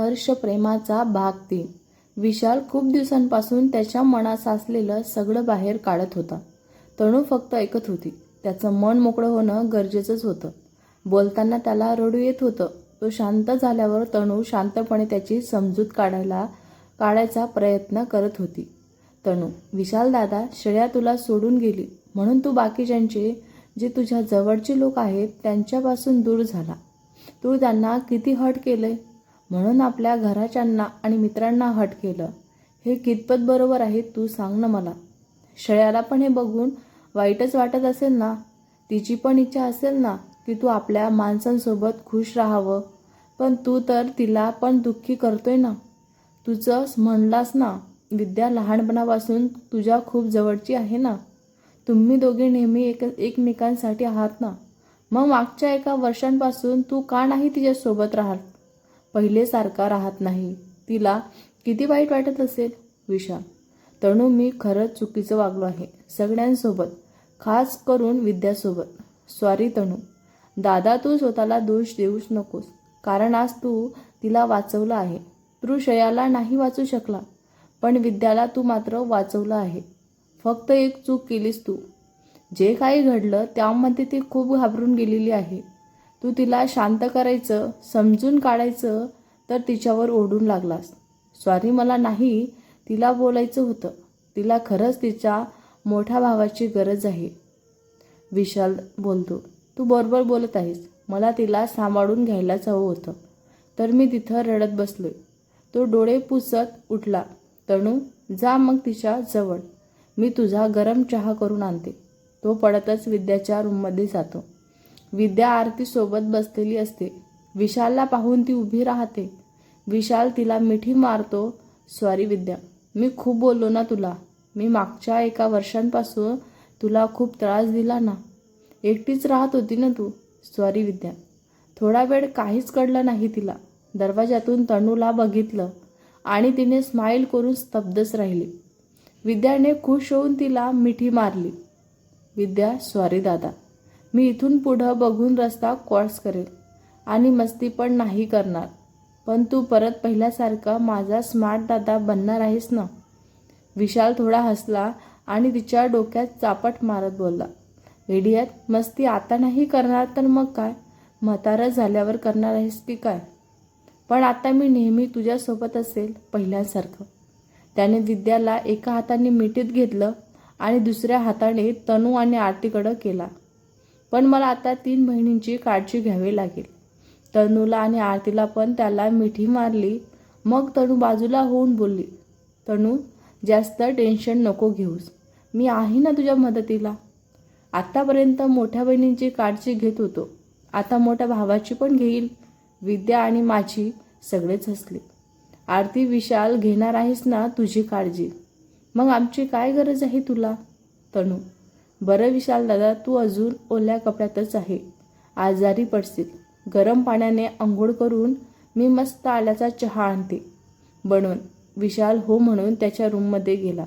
हर्ष प्रेमाचा भाग तीन विशाल खूप दिवसांपासून त्याच्या मनात साचलेलं सगळं बाहेर काढत होता. तणू फक्त ऐकत होती. त्याचं मन मोकळं होणं गरजेचंच होतं. बोलताना त्याला रडू येत होतं. तो शांत झाल्यावर तणू शांतपणे त्याची समजूत काढायला काढायचा प्रयत्न करत होती. तणू विशाल दादा श्रेया तुला सोडून गेली. म्हणून तू बाकीच्यांचे जे तुझ्या जवळचे लोक आहेत त्यांच्यापासून दूर झाला. तू त्यांना किती हट केलंय? म्हणून आपल्या घराच्यांना आणि मित्रांना हट केलं. हे कितपत बरोबर आहे तू सांग ना मला. श्रेयाला पण हे बघून वाईटच वाटत असेल ना? तिची पण इच्छा असेल ना की तू आपल्या माणसांसोबत खुश राहावं? पण तू तर तिला पण दुःखी करतोय ना? तुझं म्हणलास ना विद्या लहानपणापासून तुझ्या खूप जवळची आहे ना? तुम्ही दोघे नेहमी एक एकमेकांसाठी आहात ना? मग मागच्या एका वर्षांपासून तू का नाही तिच्यासोबत राहाल पहिलेसारखा राहत नाही. तिला किती वाईट वाटत असेल? विशाल तणू मी खरंच चुकीचं वागलो आहे. सगळ्यांसोबत. खास करून विद्यासोबत. सॉरी तणू. दादा तू स्वतःला दोष देऊच नकोस. कारण आज तू तिला वाचवलं आहे. तू श्रेयाला नाही वाचू शकला. पण विद्याला तू मात्र वाचवलं आहे. फक्त एक चूक केलीस तू. जे काही घडलं त्यामध्ये ती खूप घाबरून गेलेली आहे. तू तिला शांत करायचं समजून काढायचं तर तिच्यावर ओढून लागलास. स्वारी मला नाही तिला बोलायचं होतं. तिला खरंच तिच्या मोठ्या भावाची गरज आहे. विशाल बोलतो तू बरोबर बोलत आहेस. मला तिला सांभाळून घ्यायलाच हवं होतं तर मी तिथं रडत बसलोय. तो डोळे पुसत उठला. तणू जा मग तिच्या जवळ. मी तुझा गरम चहा करून आणते. तो पडतच विद्याच्या रूममध्ये जातो. विद्या आरतीसोबत बसलेली असते. विशालला पाहून ती उभी राहते. विशाल तिला मिठी मारतो सॉरी विद्या मी खूप बोललो ना तुला. मी मागच्या एका वर्षांपासून तुला खूप त्रास दिला ना. एकटीच राहत होती ना तू. सॉरी विद्या. थोडा वेळ काहीच कळलं नाही तिला. दरवाजातून तणूला बघितलं आणि तिने स्माईल करून स्तब्धच राहिली. विद्याने खुश होऊन तिला मिठी मारली. विद्या सॉरी दादा. मी इथून पुढं बघून रस्ता क्रॉस करेल आणि मस्ती पण नाही करणार. पण तू परत पहिल्यासारखा माझा स्मार्ट दादा बनणार आहेस ना? विशाल थोडा हसला आणि तिच्या डोक्यात चापट मारत बोलला. इडियत मस्ती आता नाही करणार तर मग काय? म्हातारं झाल्यावर करणार आहेस की काय? पण आता मी नेहमी तुझ्यासोबत असेल पहिल्यासारखं. त्याने विद्याला एका हाताने मिठीत घेतलं आणि दुसऱ्या हाताने तनू आणि आरतीकडं केला. पण मला आता तीन बहिणींची काळजी घ्यावी लागेल. तनूला आणि आरतीला पण त्याला मिठी मारली. मग तनू बाजूला होऊन बोलली तनू जास्त टेन्शन नको घेऊस. मी आहे ना तुझ्या मदतीला. आत्तापर्यंत मोठ्या बहिणींची काळजी घेत होतो. आता मोठ्या भावाची पण घेईल. विद्या आणि माझी सगळेच हसले. आरती विशाल घेणार आहेस ना तुझी काळजी. मग आमची काय गरज आहे तुला तनू बरं विशाल दादा तू अजून ओल्या कपड्यातच आहे. आजारी पडशील. गरम पाण्याने आंघोळ करून मी मस्त आल्याचा चहा आणते. बनवून विशाल हो म्हणून त्याच्या रूममध्ये गेला.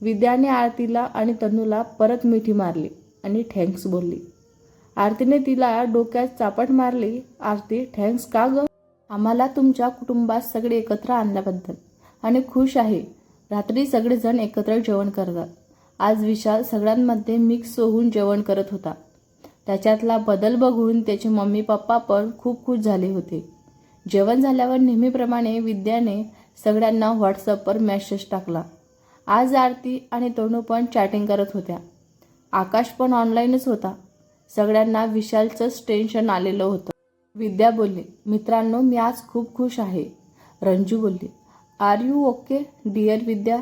विद्याने आरतीला आणि तनूला परत मिठी मारली आणि थँक्स बोलली. आरतीने तिला डोक्यात चापट मारली. आरती थँक्स का ग? आम्हाला तुमच्या कुटुंबात सगळे एकत्र आणल्याबद्दल. आणि खुश आहे. रात्री सगळेजण एकत्र जेवण करतात. आज विशाल सगळ्यांमध्ये मिक्स होऊन जेवण करत होता. त्याच्यातला बदल बघून त्याचे मम्मी पप्पा पण खूप खुश झाले होते. जेवण झाल्यावर नेहमीप्रमाणे विद्याने सगळ्यांना व्हॉट्सअपवर मेसेज टाकला. आज आरती आणि तनू पण चॅटिंग करत होत्या. आकाश पण ऑनलाईनच होता. सगळ्यांना विशालचंच टेन्शन आलेलं होतं. विद्या बोलली मित्रांनो मी आज खूप खुश आहे. रंजू बोलली are you okay dear Vidya?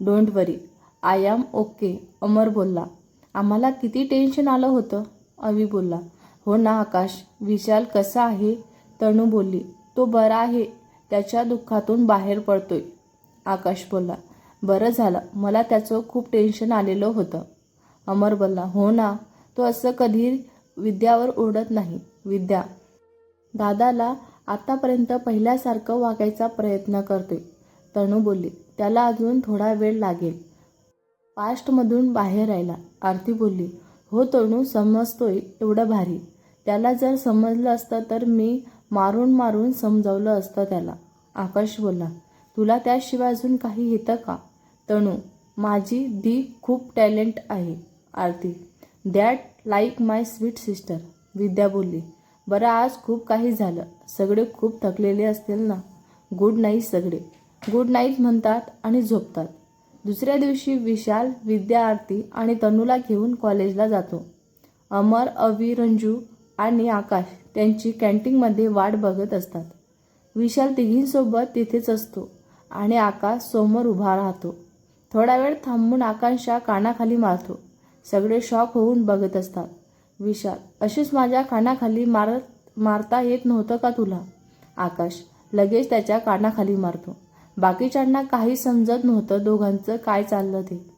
Don't worry I am okay. Amar बोलला. आम्हाला किती टेन्शन आलं होतं? अवी बोलला. हो ना आकाश. विशाल कसा आहे? तणू बोलली. तो बरा आहे. त्याच्या दुःखातून बाहेर पडतोय. आकाश बोलला. बरं झालं. मला त्याचं खूप टेन्शन आलेलं होतं. अमर बोलला. हो ना. तो असं कधी विद्यावर ओढत नाही. विद्या. दादाला आतापर्यंत पहिल्यासारखं वागायचा प्रयत्न करतोय. तणू बोलली. त्याला अजून थोडा वेळ लागेल. पास्टमधून बाहेर राहिला. आरती बोलली हो तनू समजतोय एवढं भारी. त्याला जर समजलं असतं तर मी मारून मारून समजावलं असतं त्याला. आकाश बोलला तुला त्याशिवाय अजून काही येतं का? तणू माझी दी खूप टॅलेंट आहे. Aarti that like my sweet sister. Vidya बोलली बरं आज खूप काही झालं. सगळे खूप थकलेले असतील ना? गुड नाईट सगळे. गुड नाईट म्हणतात आणि झोपतात. दुसऱ्या दिवशी विशाल विद्या आरती आणि तनूला घेऊन कॉलेजला जातो. अमर अवी रंजू आणि आकाश त्यांची कॅन्टीनमध्ये वाट बघत असतात. विशाल तिघींसोबत तिथेच असतो आणि आकाश समोर उभा राहतो. थोडा वेळ थांबून आकांक्षा कानाखाली मारतो. सगळे शॉक होऊन बघत असतात. विशाल अशीच माझ्या कानाखाली मारत मारता येत नव्हतं का तुला? आकाश लगेच त्याच्या कानाखाली मारतो. बाकीच्यांना काही समजत नव्हतं दोघांचं काय चाललं ते.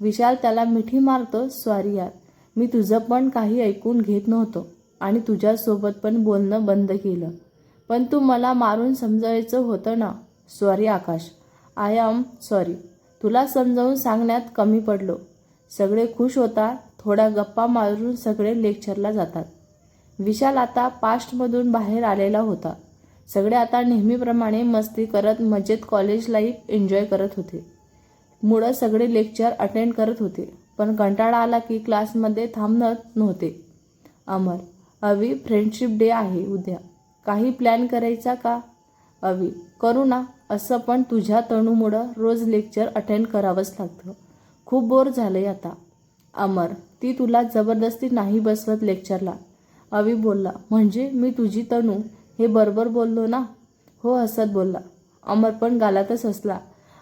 विशाल त्याला मिठी मारतो सॉरी यार मी तुझं पण काही ऐकून घेत नव्हतो आणि तुझ्यासोबत पण बोलणं बंद केलं. पण तू मला मारून समजायचं होतं ना sorry Akash. I am sorry तुला समजावून सांगण्यात कमी पडलो. सगळे खुश होतात थोड्या गप्पा मारून सगळे लेक्चरला जातात. विशाल आता पास्टमधून बाहेर आलेला होता. सगळे आता नेहमीप्रमाणे मस्ती करत मजेत कॉलेज लाईफ एन्जॉय करत होते. मुळं सगळे लेक्चर अटेंड करत होते. पण कंटाळा आला की क्लासमध्ये थांबत नव्हते. अमर अवी फ्रेंडशिप डे आहे उद्या. काही प्लॅन करायचा का? अवी करू ना. असं पण तुझ्या तणूमुळं रोज लेक्चर अटेंड करावंच लागतं. खूप बोर झालंय आता. अमर ती तुला जबरदस्ती नाही बसवत लेक्चरला अवी बोलला म्हणजे मी तुझी तणू हे बरोबर बोललो ना? हो हसत बोलला. अमर पण गालातच हसला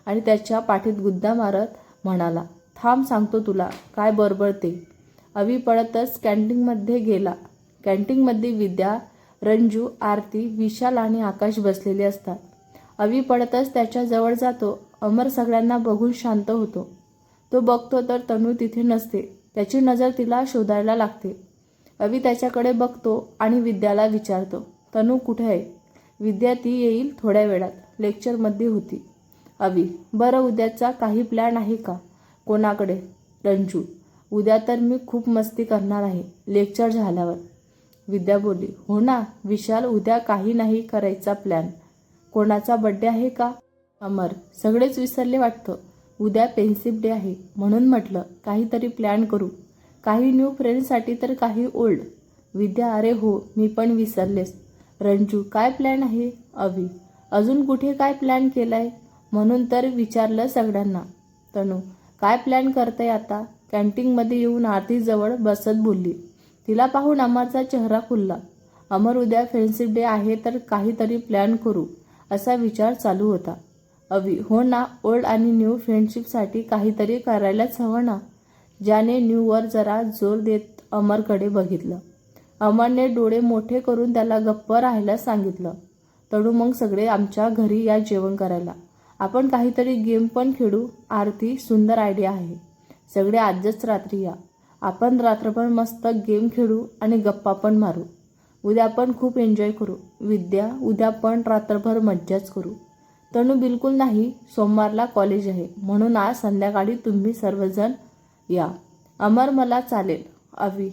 आणि त्याच्या पाठीत गुद्दा मारत म्हणाला थांब सांगतो तुला काय बरोबर ते. अवी पडतच कॅन्टीनमध्ये गेला. कॅन्टीनमध्ये विद्या रंजू आरती विशाल आणि आकाश बसलेले असतात. अवी पडतच त्याच्याजवळ जातो. अमर सगळ्यांना बघून शांत होतो. तो बघतो तर तनू तिथे नसते. त्याची नजर तिला शोधायला लागते. अवी त्याच्याकडे बघतो आणि विद्याला विचारतो तनू कुठे आहे? विद्या ती येईल थोड्या वेळात. लेक्चरमध्ये होती. अवी बरं उद्याचा काही प्लॅन आहे का? कोणाकडे? रंजू उद्या तर मी खूप मस्ती करणार आहे. लेक्चर झाल्यावर. विद्या बोलली हो ना विशाल उद्या काही नाही करायचा प्लॅन कोणाचा बड्डे आहे का? अमर सगळेच विसरले वाटतं. उद्या पेन्सिप डे आहे. म्हणून म्हटलं काहीतरी प्लॅन करू. काही न्यू फ्रेंडसाठी तर काही ओल्ड विद्या अरे हो मी पण विसरलेस रंजू काय प्लॅन आहे? अवी अजून कुठे काय प्लॅन केलाय? म्हणून तर विचारलं सगळ्यांना. तनू काय प्लॅन करताय आता? कॅन्टीनमध्ये येऊन आरतीजवळ बसत बोलली. तिला पाहून अमरचा चेहरा खुलला. अमर उद्या फ्रेंडशिप डे आहे तर काहीतरी प्लॅन करू असा विचार चालू होता. अवी हो ना ओल्ड आणि न्यू फ्रेंडशिपसाठी काहीतरी करायलाच हवं ना? ज्याने न्यूवर जरा जोर देत अमरकडे बघितलं. अमरने डोळे मोठे करून त्याला गप्प राहायला सांगितलं. तडू मग सगळे आमच्या घरी या जेवण करायला. आपण काहीतरी गेम पण खेळू आरती सुंदर आयडिया आहे. सगळे आजच रात्री या. आपण रात्रभर मस्त गेम खेळू आणि गप्पा पण मारू. उद्या पण खूप एन्जॉय करू. विद्या उद्या पण रात्रभर मज्जाच करू. तणू बिलकुल नाही सोमवारला कॉलेज आहे. म्हणून आज संध्याकाळी तुम्ही सर्वजण या. अमर मला चालेल. अवी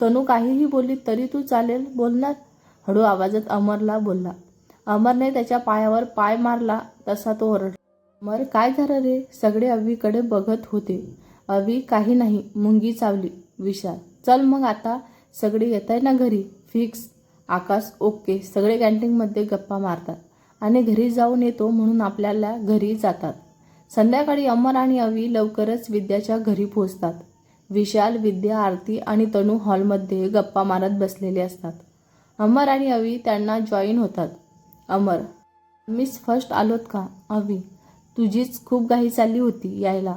तनू काहीही बोलली तरी तू चालेल बोलणार? हळू आवाजात अमरला बोलला. अमरने त्याच्या पायावर पाय मारला तसा तो ओरडला. अमर काय झालं रे? सगळे अवीकडे बघत होते. अवी काही नाही मुंगी चावली. विशाल चल मग आता. सगळे येत आहे ना घरी? फिक्स. आकाश ओके. सगळे कॅन्टीनमध्ये गप्पा मारतात. आणि घरी जाऊन येतो म्हणून आपल्याला घरी जातात. संध्याकाळी अमर आणि अवी लवकरच विद्याच्या घरी पोहोचतात. विशाल विद्या आरती आणि तनू हॉलमध्ये गप्पा मारत बसलेले असतात. अमर आणि अवी त्यांना जॉईन होतात. अमर मीच फर्स्ट आलोत का? अवी तुझीच खूप घाई चालली होती यायला.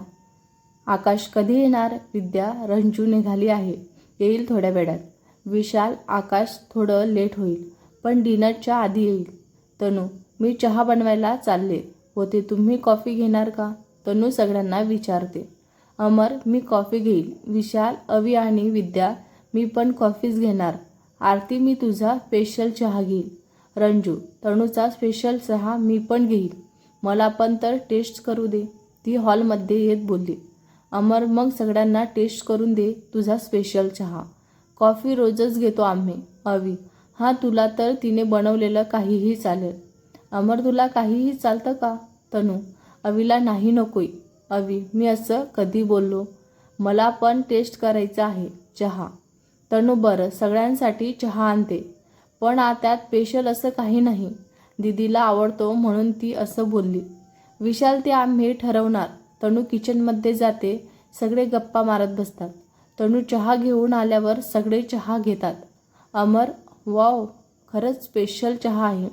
आकाश कधी येणार? विद्या रंजू निघाली आहे. येईल थोड्या वेळात. विशाल आकाश थोडं लेट होईल पण डिनरच्या आधी येईल. तनू मी चहा बनवायला चालले. होते तुम्ही कॉफी घेणार का? तनू सगळ्यांना विचारते. अमर मी कॉफी घेईल. विशाल अवी आणि विद्या मी पण कॉफीच घेणार. आरती मी तुझा स्पेशल चहा घेईल. रंजू तणूचा स्पेशल चहा मी पण घेईल. मला पण तर टेस्ट करू दे. ती हॉलमध्ये येत बोलली. अमर मग सगळ्यांना टेस्ट करून दे तुझा स्पेशल चहा. कॉफी रोजच घेतो आम्ही अवी. हां तुला तर तिने बनवलेलं काहीही चालेल. अमर तुला काहीही चालतं का? तनू. अवीला नाही नकोय. अवी मी असं कधी बोललो? मला पण टेस्ट करायचा आहे चहा. तणू बरं सगळ्यांसाठी चहा आणते. पण आता त्यात स्पेशल असं काही नाही. दिदीला आवडतो म्हणून ती असं बोलली. विशाल ते आम्ही ठरवणार. तणू किचनमध्ये जाते सगळे गप्पा मारत बसतात. तणू चहा घेऊन आल्यावर सगळे चहा घेतात. अमर वाव खरंच स्पेशल चहा आहे.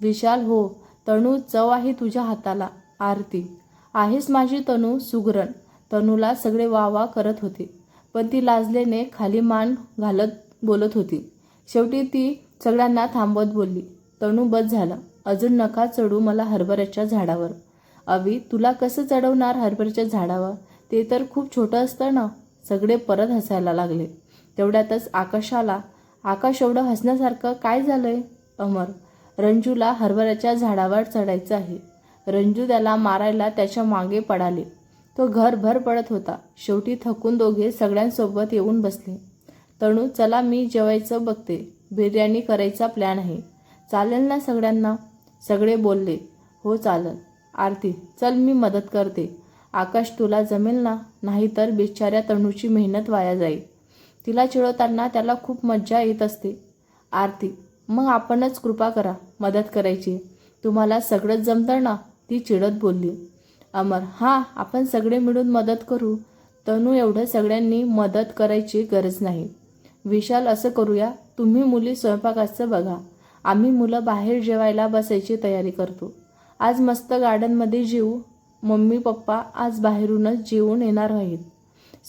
विशाल हो तणू चव आहे तुझ्या हाताला आरती. आहेस माझी तनू सुगरण. तनूला सगळे वा वा करत होते. पण ती लाजलेने खाली मान घालत बोलत होती. शेवटी ती सगळ्यांना थांबवत बोलली तणू बस झालं. अजून नका चढू मला हरभऱ्याच्या झाडावर. अवी तुला कसं चढवणार हरभऱ्याच्या झाडावर? ते तर खूप छोटं असतं ना. सगळे परत हसायला लागले. तेवढ्यातच आकाशाला आकाश एवढं हसण्यासारखं काय झालंय? अमर रंजूला हरभऱ्याच्या झाडावर चढायचं आहे. रंजू त्याला मारायला त्याच्यामागे पडाले. तो घरभर पडत होता. शेवटी थकून दोघे सगळ्यांसोबत येऊन बसले. तणू चला मी जेवायचं बघते. बिर्याणी करायचा प्लॅन आहे. चालेल ना सगळ्यांना? सगळे बोलले. हो चालेल. आरती चल मी मदत करते. आकाश तुला जमेल ना? नाहीतर बिचाऱ्या तणूची मेहनत वाया जाईल. तिला चिडवताना त्याला खूप मज्जा येत असते. आरती मग आपणच कृपा करा. मदत करायची. तुम्हाला सगळंच जमतं ना? ती चिडत बोलली अमर हां आपण सगळे मिळून मदत करू. तनू एवढं सगळ्यांनी मदत करायची गरज नाही. विशाल असं करूया तुम्ही मुली स्वयंपाकाचं बघा. आम्ही मुलं बाहेर जेवायला बसायची तयारी करतो. आज मस्त गार्डनमध्ये जेवू मम्मी पप्पा आज बाहेरूनच जेवून येणार आहेत.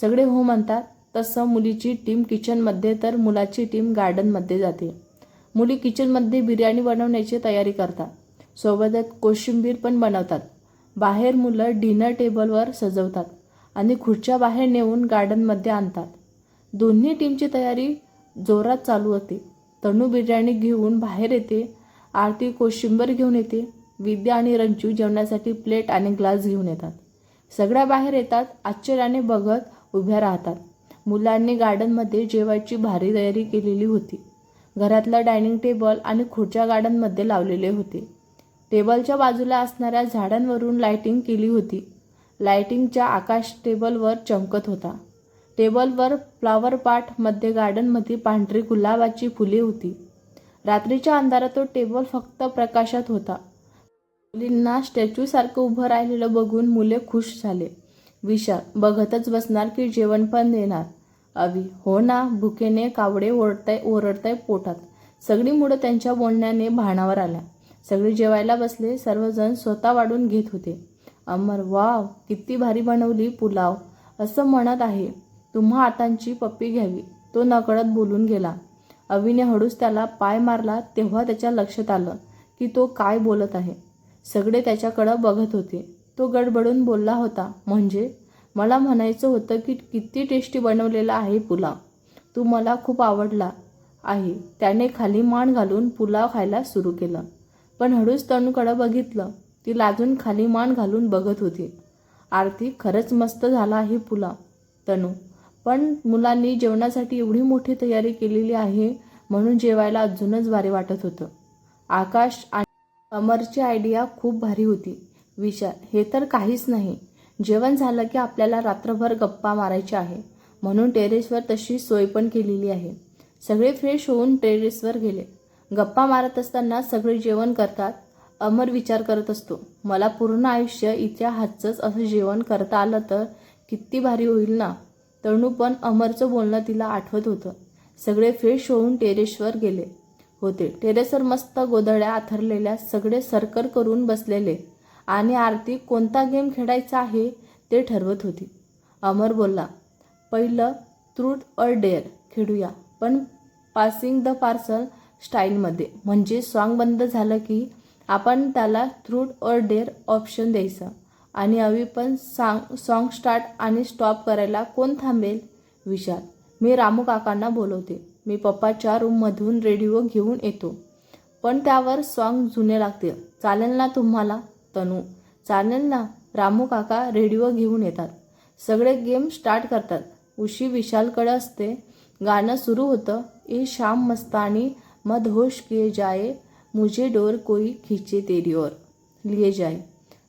सगळे हो म्हणतात. तसं मुलीची टीम किचनमध्ये तर मुलाची टीम गार्डनमध्ये जाते. मुली किचनमध्ये बिर्याणी बनवण्याची तयारी करतात. सोबतच कोशिंबीर पण बनवतात. बाहेर मुलं डिनर टेबलवर सजवतात आणि खुर्च्या बाहेर नेऊन गार्डनमध्ये आणतात. दोन्ही टीमची तयारी जोरात चालू होते. तणू बिर्याणी घेऊन बाहेर येते आरती कोशिंबर घेऊन येते विद्या आणि रंजू जेवणासाठी प्लेट आणि ग्लास घेऊन येतात. सगळ्या बाहेर येतात आश्चर्याने बघत उभ्या राहतात. मुलांनी गार्डनमध्ये जेवायची भारी तयारी केलेली होती. घरातलं डायनिंग टेबल आणि खुर्च्या गार्डनमध्ये लावलेले होते. टेबलच्या बाजूला असणाऱ्या झाडांवरून लायटिंग केली होती. लायटिंगच्या आकाश टेबलवर चमकत होता. टेबलवर फ्लावर पाटमध्ये गार्डनमध्ये पांढरी गुलाबाची फुले होती. रात्रीच्या अंधारात तो टेबल फक्त प्रकाशात होता. मुलींना स्टॅच्यूसारखं उभं राहिलेलं बघून मुले खुश झाले. विशाल बघतच बसणार की जेवण पण देणार? अवी हो ना भुकेने कावडे ओरडताय ओरडताय पोटात. सगळी मुलं त्यांच्या बोलण्याने भाणावर आल्या. सगळे जेवायला बसले सर्वजण स्वतः वाढून घेत होते. अमर वाव किती भारी बनवली पुलाव. असं म्हणत आहे. तुम्हा हातांची पप्पी घ्यावी. तो नकळत बोलून गेला. अविने हळूच त्याला पाय मारला तेव्हा त्याच्या लक्षात आलं की तो काय बोलत आहे. सगळे त्याच्याकडं बघत होते. तो गडबडून बोलला होता म्हणजे? मला म्हणायचं होतं की किती टेस्टी बनवलेला आहे पुलाव. तू मला खूप आवडला आहे. त्याने खाली मान घालून पुलाव खायला सुरू केलं. पण हळूच तणूकडं बघितलं ती लाजून खाली मान घालून बघत होती. आरती खरंच मस्त झाला आहे पुला. तणू पण मुलांनी जेवणासाठी एवढी मोठी तयारी केलेली आहे म्हणून जेवायला अजूनच भारी वाटत होतं. आकाश आणि अमरची आयडिया खूप भारी होती. विचार हे तर काहीच नाही. जेवण झालं की आपल्याला रात्रभर गप्पा मारायची आहे. म्हणून टेरेसवर तशी सोय पण केलेली आहे. सगळे फ्रेश होऊन टेरेसवर गेले. गप्पा मारत असताना सगळे जेवण करतात. अमर विचार करत असतो मला पूर्ण आयुष्य इथल्या हातचंच असं जेवण करता आलं तर किती भारी होईल ना? तणू पण अमरचं बोलणं तिला आठवत होतं. सगळे फ्रेश होऊन टेरेसवर गेले होते. टेरेसवर मस्त गोधड्या आथरलेल्या सगळे सरकर करून बसलेले आणि आरती कोणता गेम खेळायचा आहे ते ठरवत होती. अमर बोलला पहिलं ट्रूथ और डेअर खेळूया. पण पासिंग द पार्सल स्टाईलमध्ये. म्हणजे सॉन्ग बंद झालं की आपण त्याला ट्रूथ और डेअर ऑप्शन द्यायचं. आणि अवी पण सांग सॉन्ग स्टार्ट आणि स्टॉप करायला कोण थांबेल? विशाल. मी रामू काकांना बोलवते. मी पप्पाच्या रूममधून रेडिओ घेऊन येतो. पण त्यावर सॉन्ग जुने लागतील. चालेल ना तुम्हाला? तनू. चालेल ना? रामू काका रेडिओ घेऊन येतात. सगळे गेम स्टार्ट करतात. उशी विशालकडे असते. गाणं सुरू होतं. ए शाम मस्तानी मधहोश किए जाए मुझे डोर कोई खिचे तेरी ओर। लिये जाय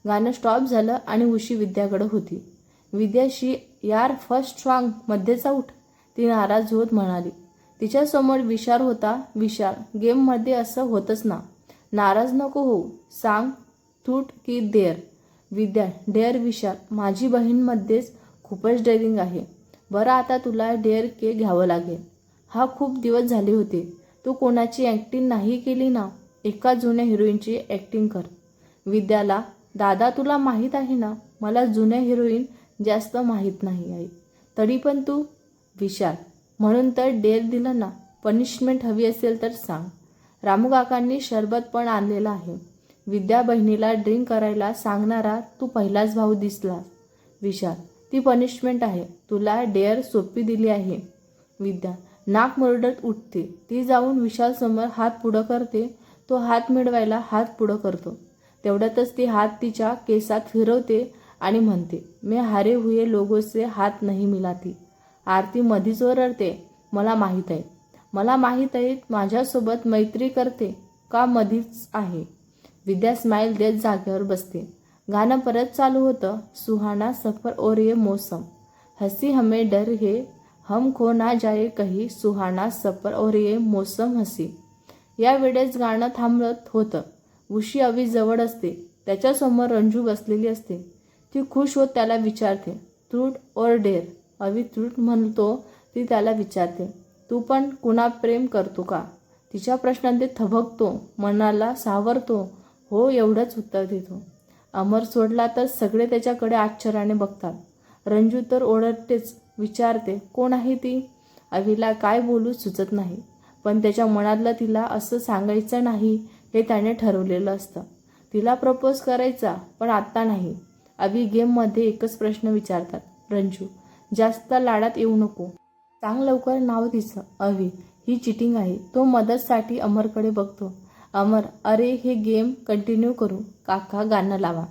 गाणं स्टॉप झालं आणि उशी विद्याकडं होती. विद्याशी यार फर्स्ट सॉंग मध्येच आऊट ती नाराज होत म्हणाली. तिच्यासमोर विशाल होता. विशाल गेममध्ये असं होतच ना. नाराज नको होऊ. सांग तूट की देर. विद्या डेअर विशाल माझी बहीणमध्येच खूपच डेअरिंग आहे. बरं आता तुला डेअर के घ्यावं लागेल. हा खूप दिवस झाले होते. तू कोणाची ॲक्टिंग नाही केली ना एका जुन्या हिरोईनची ॲक्टिंग कर. विद्याला दादा तुला माहीत आहे ना मला जुन्या हिरोईन जास्त माहीत नाही आहे. तरी पण तू विशाल म्हणून तर डेअर दिलं ना पनिशमेंट हवी असेल तर सांग. रामूकाकांनी शरबत पण आणलेलं आहे. विद्या बहिणीला ड्रिंक करायला सांगणारा तू पहिलाच भाऊ दिसला. विशाल ती पनिशमेंट आहे. तुला डेअर सोपी दिली आहे. विद्या नाक मुरडत उठते. ती जाऊन विशाल समोर हात पुढं करते. तो हात मिळवायला हात पुढं करतो. तेवढ्यातच ती हात तिच्या केसात फिरवते आणि म्हणते मी हारे हुये लोगोचे हात नाही मिलाती. आरती मधीच ओरडते मला माहीत आहे. मला माहीत आहे माझ्यासोबत मैत्री करते. का मधीच आहे? विद्या स्माईल देत जागेवर बसते. गाणं परत चालू होतं. सुहाना सफर और ये मौसम. हसी हमे डर हे हम खो ना जाए कही सुहाना सफर और ये मौसम हसी। या वेळेस गाणं थांबत होतं. उशी अवी जवळ असते. त्याच्यासमोर रंजू बसलेली असते. ती खुश होत त्याला विचारते त्रूट और डेर? अवी त्रूट म्हणतो ती त्याला विचारते तू पण कुणा प्रेम करतो का? तिच्या प्रश्नांत ते थबकतो मनाला सावरतो. हो एवढंच उत्तर देतो. अमर सोडला तर सगळे त्याच्याकडे आश्चर्याने बघतात. रंजू तर ओरडतेच विचारते कोण आहे ती? अवीला काय बोलू सुचत नाही. पण त्याच्या मनातलं तिला असं सांगायचं नाही हे त्याने ठरवलेलं असतं. तिला प्रपोज करायचा पण आत्ता नाही. अवी गेममध्ये एकच प्रश्न विचारतात रंजू जास्त लाडात येऊ नको. सांग लवकर नाव तिचं. अवी ही चिटिंग आहे. तो मदतसाठी अमरकडे बघतो. अमर अरे हे गेम कंटिन्यू करू. काका गाणं लावा.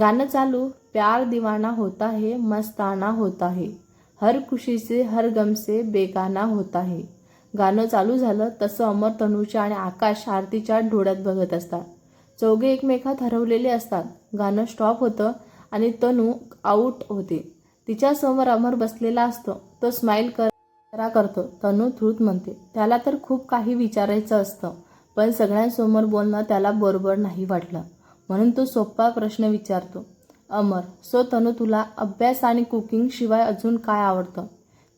गाणं चालू. प्यार दिवाना होता है मस्ताना होता है. हर खुशी से हर गम से बेगाना होता है गाणं चालू झालं तसं अमर तनूच्या आणि आकाश आरतीच्या डोळ्यात बघत असतात. चौघे एकमेकात हरवलेले असतात. गाणं स्टॉप होतं आणि तनू आऊट होते. तिच्यासमोर अमर बसलेला असतो. तो स्माईल करा करतो. तनू धृत म्हणते. त्याला तर खूप काही विचारायचं असतं पण सगळ्यांसमोर बोलणं त्याला बरोबर नाही वाटलं. म्हणून तो सोपा प्रश्न विचारतो. अमर सो तनू तुला अभ्यास आणि कुकिंग शिवाय अजून काय आवडतं?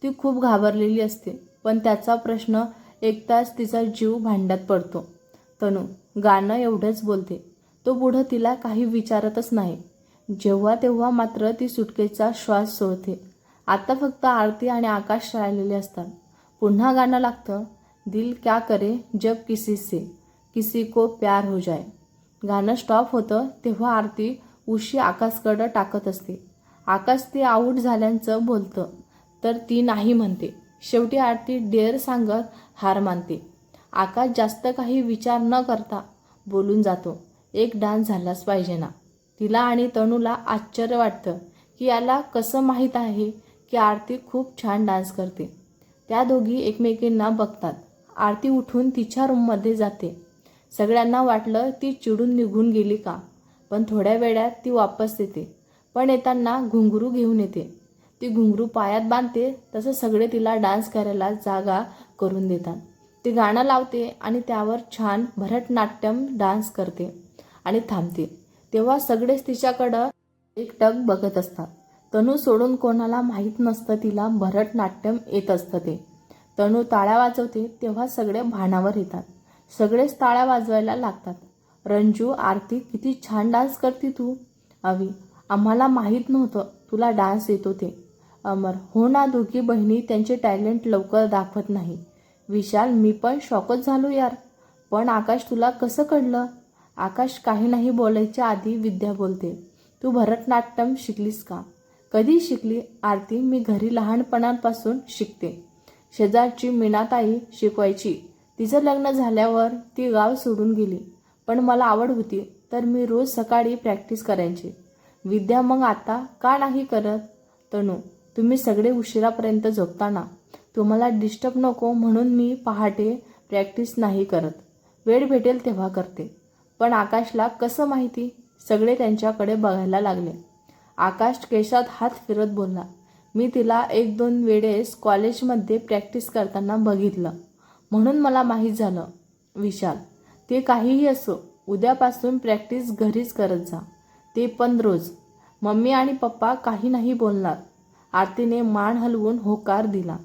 ती खूप घाबरलेली असते पण त्याचा प्रश्न एक तास तिचा जीव भांड्यात पडतो. तनू गाणं एवढंच बोलते. तो पुढं तिला काही विचारतच नाही. जेव्हा तेव्हा मात्र ती सुटकेचा श्वास सोडते. आता फक्त आरती आणि आकाश राहिलेले असतात. पुन्हा गाणं लागतं दिल क्या करे जब किसी से किसी को प्यार हो जाए. गाणं स्टॉप होतं तेव्हा आरती उशी आकाशकडं टाकत असते. आकाश ते आऊट झाल्याचं बोलतं तर ती नाही म्हणते. शेवटी आरती डेअर सांगत हार मानते. आकाश जास्त काही विचार न करता बोलून जातो एक डान्स झालाच पाहिजे ना. तिला आणि तनूला आश्चर्य वाटतं की याला कसं माहीत आहे की आरती खूप छान डान्स करते. त्या दोघी एकमेकींना बघतात. आरती उठून तिच्या रूममध्ये जाते. सगळ्यांना वाटलं ती चिडून निघून गेली का? पण थोड्या वेळात ती वापस येते. पण येताना घुंगरू घेऊन येते. ती घुंगरू पायात बांधते तसं सगळे तिला डान्स करायला जागा करून देतात. ती गाणं लावते आणि त्यावर छान भरतनाट्यम डान्स करते आणि थांबते. तेव्हा सगळेच तिच्याकडं एकटक बघत असतात. तनू सोडून कोणाला माहीत नसतं तिला भरतनाट्यम येत असतं ते. तनू ताळ्या वाजवते तेव्हा सगळे भानावर येतात. सगळेच ताळ्या वाजवायला लागतात. रंजू आरती किती छान डान्स करते तू. अवी आम्हाला माहीत नव्हतं तुला डान्स येतो ते. अमर हो ना दोघी बहिणी त्यांचे टॅलेंट लवकर दाखवत नाही. विशाल मी पण शॉकच झालो यार. पण आकाश तुला कसं कळलं? आकाश काही नाही बोलायच्या आधी विद्या बोलते तू भरतनाट्यम शिकलीस का? कधी शिकली? आरती मी घरी लहानपणापासून शिकते. शेजारची मीनाताई शिकवायची. तिचं लग्न झाल्यावर ती गाव सोडून गेली. पण मला आवड होती तर मी रोज सकाळी प्रॅक्टिस करायची. विद्या मग आता का नाही करत? तणू तुम्ही सगळे उशिरापर्यंत झोपताना तुम्हाला डिस्टर्ब नको म्हणून मी पहाटे प्रॅक्टिस नाही करत. वेळ भेटेल तेव्हा करते. पण आकाशला कसं माहिती? सगळे त्यांच्याकडे बघायला लागले. आकाश केशात हात फिरत बोलला. मी तिला एक दोन वेळेस कॉलेजमध्ये प्रॅक्टिस करताना बघितलं. म्हणून मला माहीत झालं. विशाल ते काहीही असो उद्यापासून प्रॅक्टिस घरीच करत जा. ते पण रोज. मम्मी आणि पप्पा काही नाही बोलणार. आरतीने मान हलवून होकार दिला.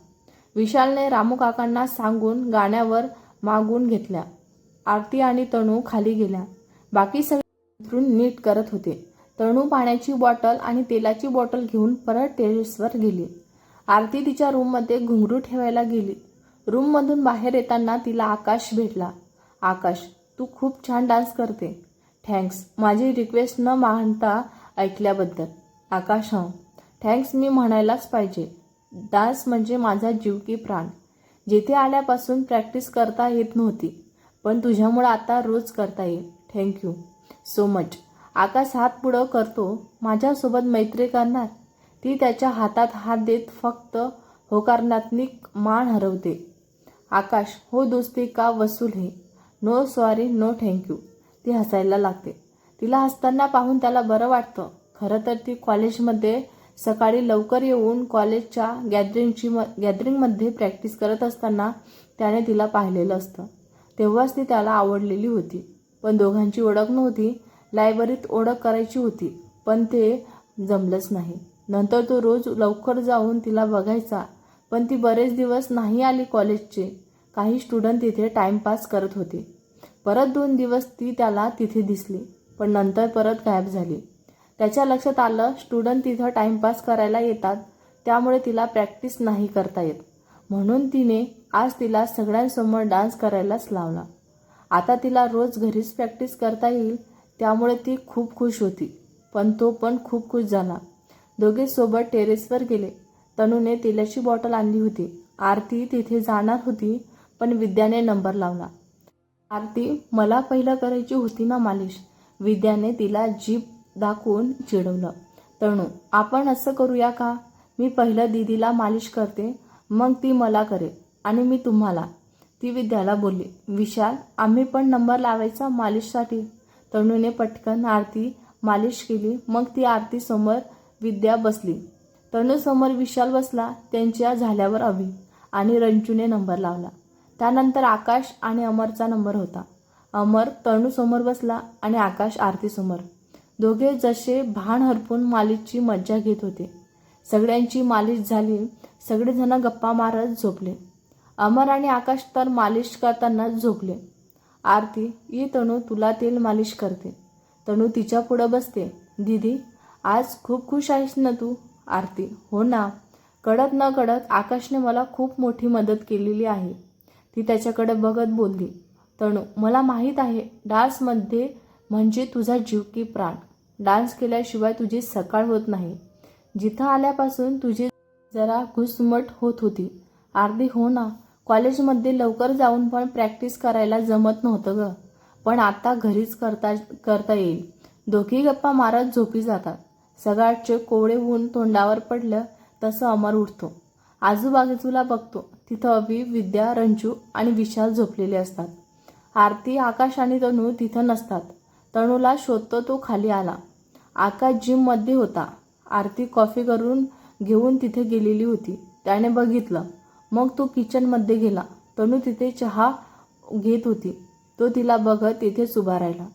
विशालने रामू काकांना सांगून गाण्यावर मागून घेतल्या. आरती आणि तणू खाली गेल्या. बाकी सगळे उतरून नीट करत होते. तणू पाण्याची बॉटल आणि तेलाची बॉटल घेऊन परत टेरेसवर गेली. आरती तिच्या रूममध्ये घुंगरू ठेवायला गेली. रूममधून बाहेर येताना तिला आकाश भेटला. आकाश तू खूप छान डान्स करते. थँक्स माझी रिक्वेस्ट न मानता ऐकल्याबद्दल. आकाश हं. थँक्स मी म्हणायलाच पाहिजे. डान्स म्हणजे माझा जीव की प्राण. जेथे आल्यापासून प्रॅक्टिस करता येत नव्हती पण तुझ्यामुळं आता रोज करता येईल. Thank you so much. आकाश हात पुढं करतो माझ्यासोबत मैत्री करणार. ती त्याच्या हातात हात देत फक्त होकारणात्मिक मान हरवते. आकाश हो दोस्ती का वसूल हे? नो सॉरी नो थँक्यू ती हसायला लागते. तिला हसताना पाहून त्याला बरं वाटतं. खरं तर ती कॉलेजमध्ये सकाळी लवकर येऊन कॉलेजच्या गॅदरिंगची म गॅदरिंगमध्ये प्रॅक्टिस करत असताना त्याने तिला पाहिलेलं असतं. तेव्हाच ती त्याला आवडलेली होती. पण दोघांची ओळख नव्हती. लायब्ररीत ओळख करायची होती. पण ते जमलंच नाही. नंतर तो रोज लवकर जाऊन तिला बघायचा. पण ती बरेच दिवस नाही आली कॉलेजचे. काही स्टुडंट तिथे टाइमपास करत होते. परत दोन दिवस ती त्याला तिथे दिसली पण नंतर परत गायब झाली. त्याच्या लक्षात आलं स्टुडंट तिथं टाइमपास करायला येतात त्यामुळे तिला प्रॅक्टिस नाही करता येत. म्हणून तिने आज तिला सगळ्यांसमोर डान्स करायलाच लावला. आता तिला रोज घरीच प्रॅक्टिस करता येईल त्यामुळे ती खूप खुश होती पण तो पण खूप खुश झाला. दोघे सोबत टेरेसवर गेले. तनूने तेलाची बॉटल आणली होती. आरती तिथे जाणार होती पण विद्याने नंबर लावला. आरती मला पहिलं करायची होती ना मालिश? विद्याने तिला जीप दाखवून चिडवलं. तणू आपण असं करूया का? मी पहिलं दीदीला मालिश करते मग ती मला करेल आणि मी तुम्हाला. ती विद्याला बोलली विशाल आम्ही पण नंबर लावायचा मालिशसाठी. तणूने पटकन आरती मालिश केली मग ती आरती समोर विद्या बसली. तणू समोर विशाल बसला त्यांच्या झाल्यावर अभि आणि रंजूने नंबर लावला. त्यानंतर आकाश आणि अमरचा नंबर होता. अमर तणू समोर बसला आणि आकाश आरतीसमोर दोघे जसे भान हरपून मालिशची मज्जा घेत होते. सगळ्यांची मालिश झाली सगळेजण गप्पा मारत झोपले. अमर आणि आकाश तर मालिश करतानाच झोपले. आरती ई तणू तुला तेल मालिश करते. तणू तिच्या पुढं बसते. दीदी आज खूप खुश आहेस ना तू? आरती हो ना. कळत न कळत आकाशने मला खूप मोठी मदत केलेली आहे. ती त्याच्याकडे बघत बोलली तणू मला माहीत आहे डान्समध्ये म्हणजे तुझा जीव की प्राण. डान्स केल्याशिवाय तुझी सकाळ होत नाही. जिथं आल्यापासून तुझी जरा घुसमट होत होती. अर्धी हो ना कॉलेजमध्ये लवकर जाऊन पण प्रॅक्टिस करायला जमत नव्हतं ग. पण आता घरीच करता करता येईल. दोघी गप्पा मारत झोपी जातात. सकाळचे कोवळे होऊन तोंडावर पडलं तसं अमर उठतो. आजूबाजूला बघतो. तिथं अभि विद्या रंजू आणि विशाल झोपलेले असतात. आरती आकाश आणि तनू तिथं नसतात. तणूला शोधतो तो खाली आला. आकाश जिममध्ये होता. आरती कॉफी करून घेऊन तिथे गेलेली होती. त्याने बघितलं. मग तो किचनमध्ये गेला. तनू तिथे चहा घेत होती. तो तिला बघत तिथेच उभा राहिला.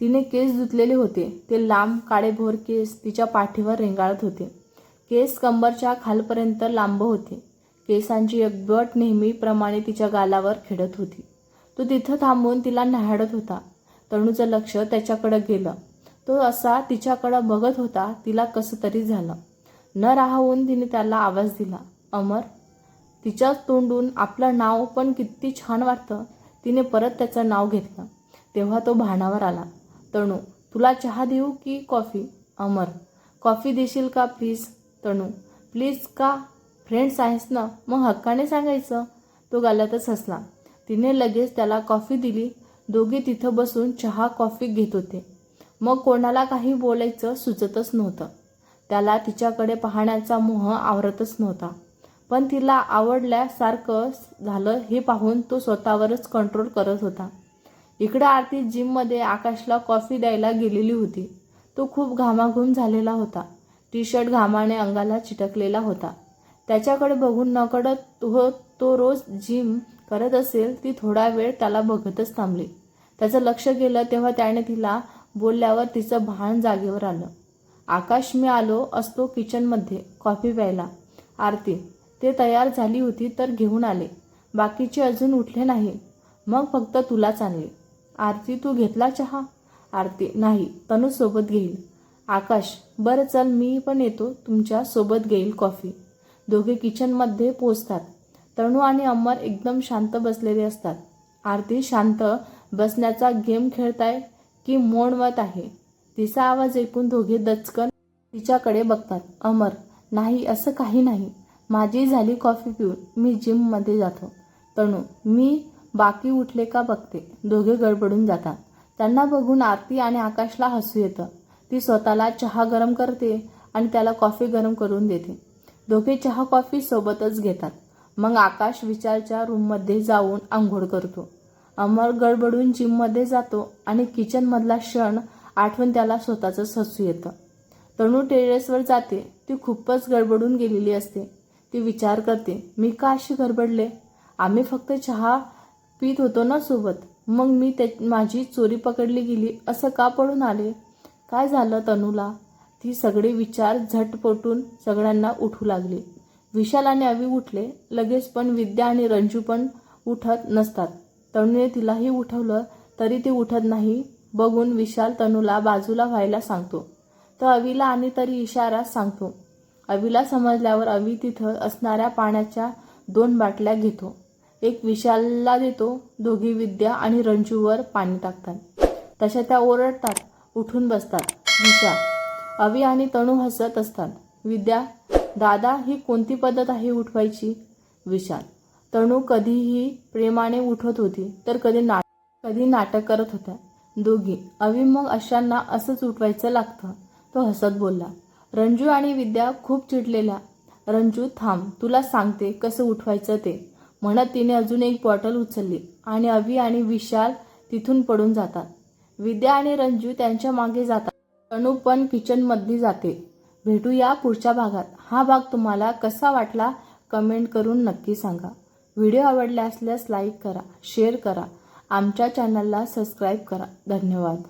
तिने केस धुतलेले होते. ते लांब काळेभोर केस तिच्या पाठीवर रेंगाळत होते. केस कंबरच्या खालपर्यंत लांब होते. केसांची एक बट नेहमीप्रमाणे तिच्या गालावर खेळत होती. तो तिथं थांबून तिला न्याहाळत होता. तणूचं लक्ष त्याच्याकडं गेलं. तो असा तिच्याकडं बघत होता तिला कसं तरी झालं. न राहून तिने त्याला आवाज दिला अमर तिच्या तोंडून आपलं नाव पण किती छान वाटतं. तिने परत त्याचं नाव घेतलं. तेव्हा तो भानावर आला तणू तुला चहा देऊ की कॉफी? अमर कॉफी देशील का प्लीज? तणू. प्लीज का? फ्रेंड्स आहेस ना? मग हक्काने सांगायचं? तो गालातच हसला. तिने लगेच त्याला कॉफी दिली. दोघे तिथं बसून चहा कॉफी घेत होते. मग कोणाला काही बोलायचं सुचतच नव्हतं. त्याला तिच्याकडे पाहण्याचा मोह आवरतच नव्हता. पण तिला आवडल्यासारखं झालं हे पाहून तो स्वतःवरच कंट्रोल करत होता. इकडं आरती जिममध्ये आकाशला कॉफी द्यायला गेलेली होती. तो खूप घामाघूम झालेला होता. टी शर्ट घामाने अंगाला चिटकलेला होता. त्याच्याकडे बघून नकडत हो तो रोज जिम करत असेल ती थोडा वेळ त्याला बघतच थांबली. त्याचं लक्ष गेलं तेव्हा त्याने तिला बोलल्यावर तिचं भान जागेवर आलं. आकाश मी आलो असतो किचनमध्ये कॉफी प्यायला. आरती ते तयार झाली होती तर घेऊन आले. बाकीचे अजून उठले नाही. मग फक्त तुलाच आणले. आरती तू घेतला चहा? आरती नाही तनू सोबत घेईल. आकाश बरं चल मी पण येतो. तुमच्यासोबत घेईल कॉफी. दोघे किचनमध्ये पोचतात तणू आणि अमर एकदम शांत बसलेले असतात. आरती शांत बसण्याचा गेम खेळताय की मोणवत आहे? तिचा आवाज ऐकून दोघे दचकन तिच्याकडे बघतात. अमर नाही असं काही नाही. माझी झाली कॉफी पिऊन. मी जिममध्ये जातो. तणू मी बाकी उठले का बघते. दोघे गडबडून जातात. त्यांना बघून आरती आणि आकाशला हसू येतं. ती स्वतःला चहा गरम करते आणि त्याला कॉफी गरम करून देते. दोघे चहा कॉफी सोबतच घेतात. मग आकाश विचारच्या रूममध्ये जाऊन आंघोळ करतो. अमर गडबडून जिममध्ये जातो आणि किचनमधला क्षण आठवून त्याला स्वतःचंच हसू येतं. तणू टेरेसवर जाते. ती खूपच गडबडून गेलेली असते. ती विचार करते मी का अशी गडबडले? आम्ही फक्त चहा पित होतो ना सोबत. मग मी ते माझी चोरी पकडली गेली असं का पडून आले? काय झालं तनूला? ती सगळे विचार झटपटून सगळ्यांना उठू लागले. विशाल आणि अवी उठले. लगेच पण विद्या आणि रंजू पण उठत नसतात. तनूने तिलाही उठवलं तरी ती उठत नाही बघून विशाल तनूला बाजूला व्हायला सांगतो. तर अवीला आणि तरी इशारा सांगतो. अवीला समजल्यावर अवी तिथं असणाऱ्या पाण्याच्या दोन बाटल्या घेतो. एक विशालला देतो. दोघी विद्या आणि रंजूवर पाणी टाकतात. तशा त्या ओरडतात. उठून बसतात. विशाल अवी आणि तणू हसत असतात. विद्या दादा ही कोणती पद्धत आहे उठवायची? विशाल तणू कधीही प्रेमाने उठवत होती तर कधी ना कधी नाटक करत होत्या. दोघी अवी मग अशांना असंच उठवायचं लागतं. तो हसत बोलला रंजू आणि विद्या खूप चिडलेल्या. रंजू थांब तुला सांगते कसं उठवायचं ते. म्हणत तिने अजून एक बॉटल उचलली आणि अवी आणि विशाल तिथून पडून जातात. विद्या आणि रंजू त्यांच्या मागे जातात. तणू पण किचनमध्ये जाते. भेटूया पुढच्या भागात. हा भाग तुम्हाला कसा वाटला कमेंट करून नक्की सांगा. व्हिडिओ आवडला असल्यास लाईक करा शेअर करा. आमच्या चॅनलला सबस्क्राईब करा. धन्यवाद.